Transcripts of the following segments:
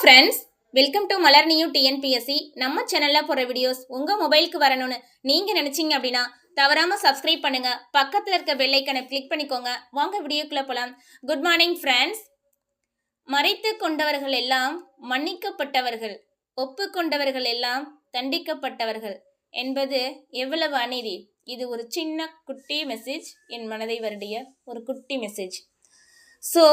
Friends welcome to Malar new TNPSC நம்ம சேனல்ல போற வீடியோஸ் உங்க மொபைலுக்கு வரணும்னு நீங்க நினைச்சீங்க அப்படின்னா தவறாம சப்ஸ்கிரைப் பண்ணுங்க. பக்கத்துல இருக்க பெல் கிளிக் பண்ணிக்கோங்க. வாங்க வீடியோக்குள்ள போலாம். குட் மார்னிங் ஃப்ரெண்ட்ஸ் மறைத்து கொண்டவர்கள் எல்லாம் மன்னிக்கப்பட்டவர்கள். ஒப்புக்கொண்டவர்கள் எல்லாம் தண்டிக்கப்பட்டவர்கள் என்பது எவ்வளவு அநீதி? இது ஒரு சின்ன குட்டி மெசேஜ் என் மனதை வருடிய ஒரு குட்டி மெசேஜ் ஸோ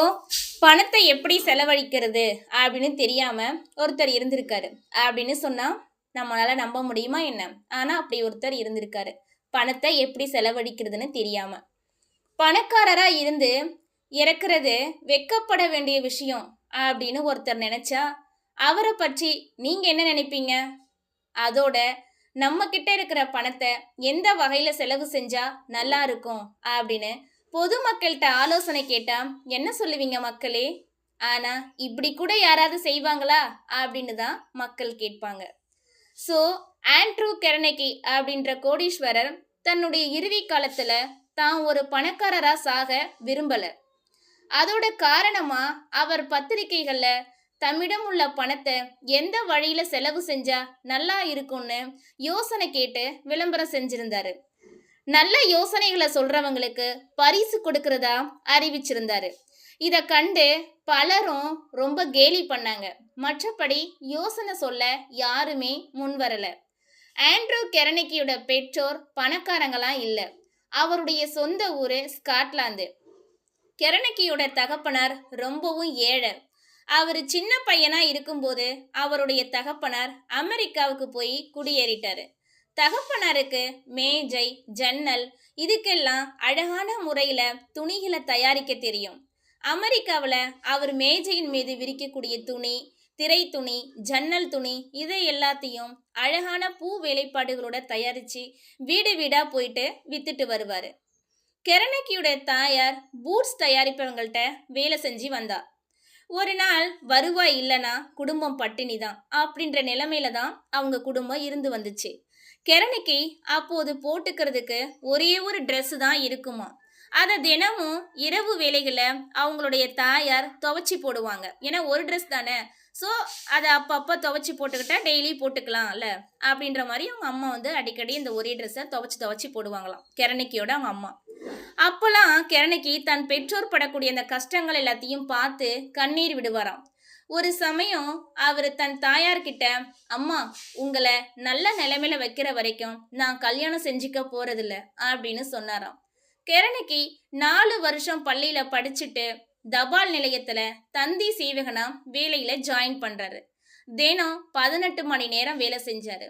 பணத்தை எப்படி செலவழிக்கிறது அப்படின்னு தெரியாமல் ஒருத்தர் இருந்திருக்காரு. அப்படின்னு சொன்னால் நம்மளால் நம்ப முடியுமா என்ன? ஆனால் அப்படி ஒருத்தர் இருந்திருக்காரு. பணத்தை எப்படி செலவழிக்கிறதுன்னு தெரியாமல் பணக்காரராக இருந்து இறக்குறது வெக்கப்பட வேண்டிய விஷயம் அப்படின்னு ஒருத்தர் நினச்சா அவரை பற்றி நீங்கள் என்ன நினைப்பீங்க? அதோட நம்ம கிட்ட இருக்கிற பணத்தை எந்த வகையில் செலவு செஞ்சால் நல்லா இருக்கும் அப்படின்னு பொதுமக்கள்கிட்ட ஆலோசனை கேட்டா என்ன சொல்லுவீங்க மக்களே? ஆனா இப்படி கூட யாராவது செய்வாங்களா? அப்படின்னு தான் மக்கள் கேட்பாங்க. ஸோ ஆண்ட்ரூ கெரனகி அப்படின்ற கோடீஸ்வரர் தன்னுடைய இறுதி காலத்துல தான் ஒரு பணக்காரரா சாக விரும்பல. அதோட காரணமா அவர் பத்திரிகைகள்ல தம்மிடம் உள்ள பணத்தை எந்த வழியில செலவு செஞ்சா நல்லா இருக்கும்னு யோசனை கேட்டு விளம்பரம் செஞ்சிருந்தாரு. நல்ல யோசனைகளை சொல்றவங்களுக்கு பரிசு கொடுக்கறதா அறிவிச்சிருந்தாரு. இதை கண்டு பலரும் ரொம்ப கேலி பண்ணாங்க. மற்றபடி யோசனை சொல்ல யாருமே முன்வரல ஆண்ட்ரூ கெரனிக்கியோட பெற்றோர் பணக்காரங்களாம் இல்லை. அவருடைய சொந்த ஊர் ஸ்காட்லாந்து. கெரனக்கியோட தகப்பனார் ரொம்பவும் ஏழை. அவர் சின்ன பையனாக இருக்கும்போது அவருடைய தகப்பனார் அமெரிக்காவுக்கு போய் குடியேறிட்டாரு. தகப்பனாருக்கு மேஜை ஜன்னல் இதுக்கெல்லாம் அழகான முறையில் துணிகளை தயாரிக்க தெரியும். அமெரிக்காவில் அவர் மேஜையின் மீது விரிக்கக்கூடிய துணி திரை துணி ஜன்னல் துணி இதை எல்லாத்தையும் அழகான பூ வேலைப்பாடுகளோட தயாரித்து வீடு வீடாக போயிட்டு வித்துட்டு வருவார். கெரனக்கியோட தாயார் பூட்ஸ் தயாரிப்பவங்கள்ட்ட வேலை செஞ்சு வந்தா. ஒரு நாள் வருவாய் இல்லைன்னா குடும்பம் பட்டினி தான் அப்படின்ற நிலைமையில தான் அவங்க குடும்பம் இருந்து வந்துச்சு. கிரணிக்கு அப்போது போட்டுக்கிறதுக்கு ஒரே ஒரு ட்ரெஸ் தான் இருக்குமா? அதை தினமும் இரவு வேலைகளில் அவங்களுடைய தாயார் துவைச்சி போடுவாங்க. ஏன்னா ஒரு ட்ரெஸ் தானே. ஸோ அதை அப்பப்போ துவைச்சி போட்டுக்கிட்டா டெய்லி போட்டுக்கலாம்ல? அப்படின்ற மாதிரி அவங்க அம்மா வந்து அடிக்கடி இந்த ஒரே ட்ரெஸ்ஸை துவைச்சி துவைச்சி போடுவாங்களாம். கிரணிக்கியோட அவங்க அம்மா. அப்போல்லாம் கிரணிக்கி தன் பெற்றோர் படக்கூடிய அந்த கஷ்டங்கள் எல்லாத்தையும் பார்த்து கண்ணீர் விடுவாராம். ஒரு சமயம் அவர் தன் தாயார்கிட்ட அம்மா உங்களை நல்ல நிலைமையில வைக்கிற வரைக்கும் நான் கல்யாணம் செஞ்சுக்க போறதில்ல அப்படின்னு சொன்னாராம். கிரணிக்கு நாலு வருஷம் பள்ளியில படிச்சுட்டு தபால் நிலையத்துல தந்தி சேவகனா வேலையில ஜாயின் பண்றாரு. தினம் பதினெட்டு மணி நேரம் வேலை செஞ்சாரு.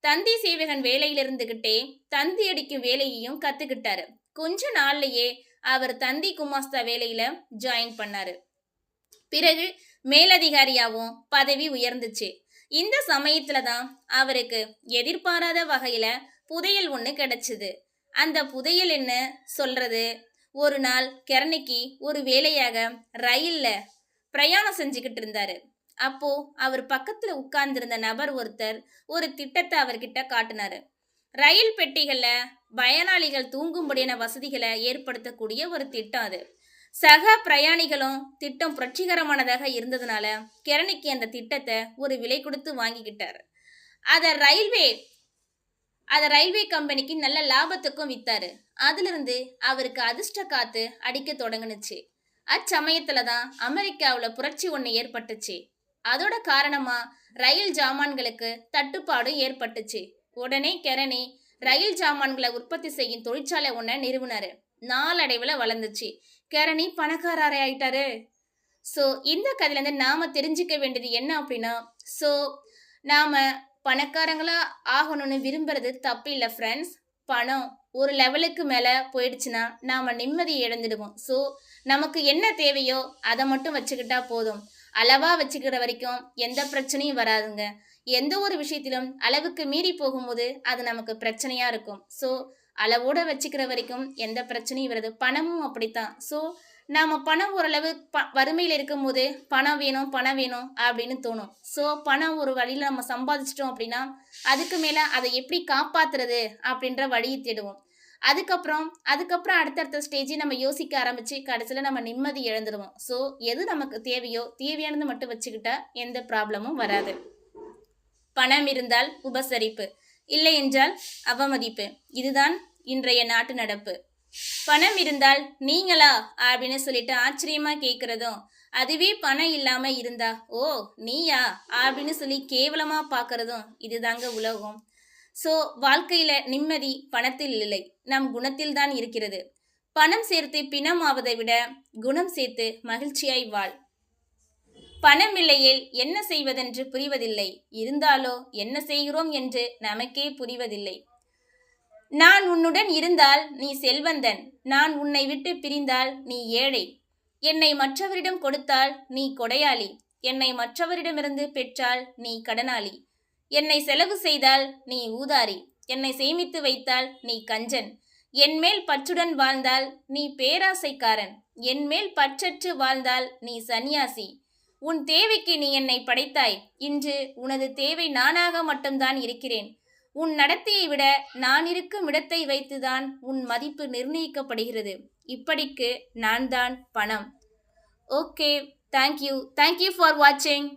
தந்தி சேவகன் வேலையில இருந்துகிட்டே தந்தி அடிக்கும் வேலையையும் கத்துக்கிட்டாரு. கொஞ்ச நாள்லயே அவர் தந்தி குமாஸ்தா வேலையில ஜாயின் பண்ணாரு. பிறகு மேலதிகாரியாகவும் பதவி உயர்ந்துச்சு. இந்த சமயத்துல தான் அவருக்கு எதிர்பாராத வகையில புதையல் ஒன்று கிடைச்சது. அந்த புதையல் என்ன சொல்றது? ஒரு நாள் கெரணிக்கு ஒரு வேலையாக ரயில்ல பிரயாணம் செஞ்சுக்கிட்டு இருந்தாரு. அப்போ அவர் பக்கத்துல உட்கார்ந்திருந்த நபர் ஒருத்தர் ஒரு திட்டத்தை அவர்கிட்ட காட்டினாரு. ரயில் பெட்டிகளில் பயனாளிகள் தூங்கும்படியான வசதிகளை ஏற்படுத்தக்கூடிய ஒரு திட்டம் அது. சக பிரயாணிகளும் திட்டம் புரட்சிகரமானதாக இருந்ததுனால கிரணிக்கு அந்த திட்டத்தை ஒரு விலை கொடுத்து வாங்கிக்கிட்டார். அதை ரயில்வே அதை ரயில்வே கம்பெனிக்கு நல்ல லாபத்துக்கும் வித்தாரு. அதிலிருந்து அவருக்கு அதிர்ஷ்ட காத்து அடிக்க தொடங்குனுச்சு. அச்சமயத்துல தான் அமெரிக்காவில் புரட்சி ஒன்று ஏற்பட்டுச்சு. அதோட காரணமா ரயில் ஜாமான்களுக்கு தட்டுப்பாடும் ஏற்பட்டுச்சு. உடனே கெரணி ரயில் ஜாமான்களை உற்பத்தி செய்யும் தொழிற்சாலை ஒன்றை நிறுவினாரு. நாளடைவில் வளர்ந்துச்சு. கரணி பணக்காரரே ஆயிட்டாரு? ஸோ இந்த கதையிலேருந்து நாம் தெரிஞ்சுக்க வேண்டியது என்ன அப்படின்னா ஸோ நாம் பணக்காரங்களாக ஆகணும்னு விரும்புறது தப்பு இல்லை ஃப்ரெண்ட்ஸ் பணம் ஒரு லெவலுக்கு மேலே போயிடுச்சுன்னா நாம் நிம்மதியை இழந்துடுவோம். ஸோ நமக்கு என்ன தேவையோ அதை மட்டும் வச்சுக்கிட்டா போதும். அளவாக வச்சுக்கிற வரைக்கும் எந்த பிரச்சனையும் வராதுங்க. எந்த ஒரு விஷயத்திலும் அளவுக்கு மீறி போகும்போது அது நமக்கு பிரச்சனையாக இருக்கும். ஸோ அளவோட வச்சுக்கிற வரைக்கும் எந்த பிரச்சனையும் வருது. பணமும் அப்படித்தான். ஸோ நாம் பணம் ஓரளவு ப வறுமையில் இருக்கும்போது பணம் வேணும் பணம் வேணும் அப்படின்னு தோணும். ஸோ பணம் ஒரு வழியில் நம்ம சம்பாதிச்சிட்டோம் அப்படின்னா அதுக்கு மேலே அதை எப்படி காப்பாத்துறது அப்படின்ற வழியை தேடுவோம். அதுக்கப்புறம் அதுக்கப்புறம் அடுத்தடுத்த ஸ்டேஜ் நம்ம யோசிக்க ஆரம்பிச்சு கடைசியில் நம்ம நிம்மதி இழந்துடுவோம் ஸோ எது நமக்கு தேவையோ தேவையானது மட்டும் வச்சுக்கிட்டா எந்த ப்ராப்ளமும் வராது. பணம் இருந்தால் உபசரிப்பு இல்லை என்றால் அவமதிப்பு. இதுதான் இன்றைய நாட்டு நடப்பு. பணம் இருந்தால் நீங்களா? அப்படின்னு சொல்லிட்டு ஆச்சரியமா கேட்குறதும் அதுவே பணம் இல்லாம இருந்தா ஓ நீயா? அப்படின்னு சொல்லி கேவலமா பாக்குறதும் இதுதாங்க உலகம். ஸோ வாழ்க்கையில நிம்மதி பணத்தில் இல்லை. நம் குணத்தில் தான் இருக்கிறது. பணம் சேர்த்து பிணம் ஆவதை விட குணம் சேர்த்து மகிழ்ச்சியாய் வாழ். பணம் இல்லையில் என்ன செய்வதென்று புரிவதில்லை. இருந்தாலோ என்ன செய்கிறோம் என்று நமக்கே புரிவதில்லை. நான் உன்னுடன் இருந்தால் நீ செல்வந்தன். நான் உன்னை விட்டு பிரிந்தால் நீ ஏழை. என்னை மற்றவரிடம் கொடுத்தால் நீ கொடையாளி. என்னை மற்றவரிடமிருந்து பெற்றால் நீ கடனாளி. என்னை செலவு செய்தால் நீ ஊதாரி. என்னை சேமித்து வைத்தால் நீ கஞ்சன். என்மேல் பற்றுடன் வாழ்ந்தால் நீ பேராசைக்காரன். என்மேல் பற்றற்று வாழ்ந்தால் நீ சந்நியாசி உன் தேவைக்கு நீ என்னை படைத்தாய். இன்று உனது தேவை நானாக மட்டும்தான் இருக்கிறேன். உன் நடத்தையை விட நான் இருக்கும் இடத்தை வைத்துதான் உன் மதிப்பு நிர்ணயிக்கப்படுகிறது. இப்படிக்கு நான் தான் பணம். ஓகே. தேங்க்யூ தேங்க்யூ ஃபார் வாட்சிங்